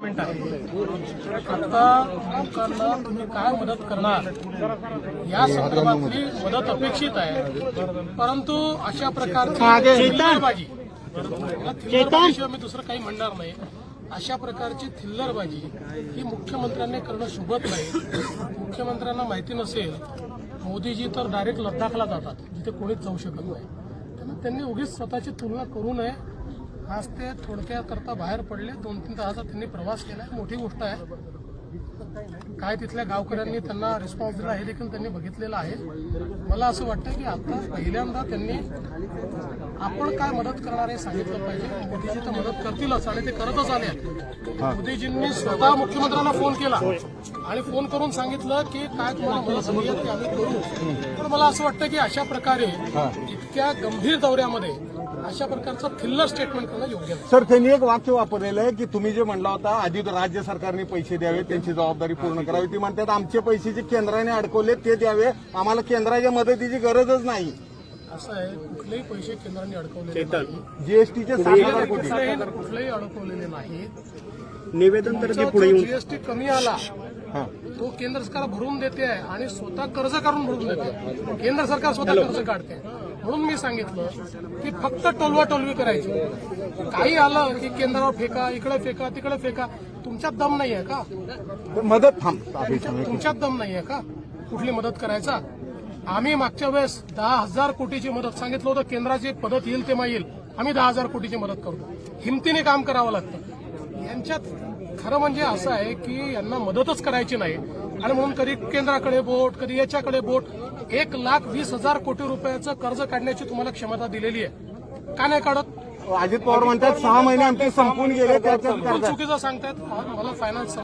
आता लोकांना तुम्ही काय मदत करणार? या संदर्भातली मदत अपेक्षित आहे. परंतु अशा प्रकारची थिल्लरबाजी थिल्लरबाजीशिवाय मी दुसरं काही म्हणणार नाही. अशा प्रकारची थिल्लरबाजी ही मुख्यमंत्र्यांनी करणं शोभत नाही. मुख्यमंत्र्यांना माहिती नसेल मोदीजी तर डायरेक्ट लद्दाखला जातात जिथे कोणीच जाऊ शकत नाही. त्यामुळे त्यांनी उगीच स्वतःची तुलना करू नये. आज ते थोडक्याकरता बाहेर पडले. दोन तीन तासाचा त्यांनी प्रवास केला मोठी गोष्ट आहे. काय तिथल्या गावकऱ्यांनी त्यांना रिस्पॉन्स दिला हे देखील त्यांनी बघितलेलं आहे. मला असं वाटतं की आता पहिल्यांदा त्यांनी आपण काय मदत करणार हे सांगितलं पाहिजे. मोदीजी तर मदत करतीलच आणि ते करतच आले आहेत. मोदीजींनी स्वतः मुख्यमंत्र्यांना फोन केला आणि फोन करून सांगितलं की काय तुम्हाला मदत हवी आहे ते आम्ही करू. पण मला असं वाटतं की अशा प्रकारे इतक्या गंभीर दौऱ्यामध्ये अशा प्रकारचं थिल्लर स्टेटमेंट करणं योग्य नाही. सर त्यांनी एक वाक्य वापरलेलं आहे की तुम्ही जे म्हणला होता आधी राज्य सरकारने पैसे द्यावे त्यांची जबाबदारी पूर्ण करावी. ती म्हणतात आमचे पैसे जे केंद्राने अडकवले ते द्यावे. आम्हाला केंद्राच्या मदतीची गरजच नाही. असं आहे कुठलेही पैसे केंद्राने अडकवलेले नाही. जीएसटीचे सात हजार कोटी. कुठलेही कुठलेही अडकवलेले नाहीत निवेदन तर ते पुढे येऊन जीएसटी कमी आला हा. तो केंद्र सरकार भरून देते आहे आणि स्वतः कर्ज काढून भरून देते. केंद्र सरकार स्वतः कर्ज काढते. म्हणून मी सांगितलं की फक्त टोलवा टोलवी करायची. काही आलं की केंद्रावर फेका इकडे फेका तिकडे फेका. तुमच्यात दम नाही आहे का? मदत. तुमच्यात दम नाही आहे का? कुठली मदत करायचा? आम्ही मागच्या वेळेस दहा हजार कोटीची मदत सांगितलं होतं. केंद्राची पद्धत येईल तेव्हा येईल. आम्ही दहा हजार कोटीची मदत करतो. हिमतीने काम करावं लागतं. यांच्यात खरं म्हणजे असं आहे की यांना मदतच करायची नाही. आणि म्हणून कधी केंद्राकडे बोट कधी याच्याकडे बोट एक लाख वीस हजार कोटी रुपयाचं कर्ज काढण्याची तुम्हाला क्षमता दिलेली आहे. का नाही काढत? अजित पवार म्हणतात सहा महिने आमचे संपून गेले बिलकुल चुकीचं सांगतायत. मला फायनान्स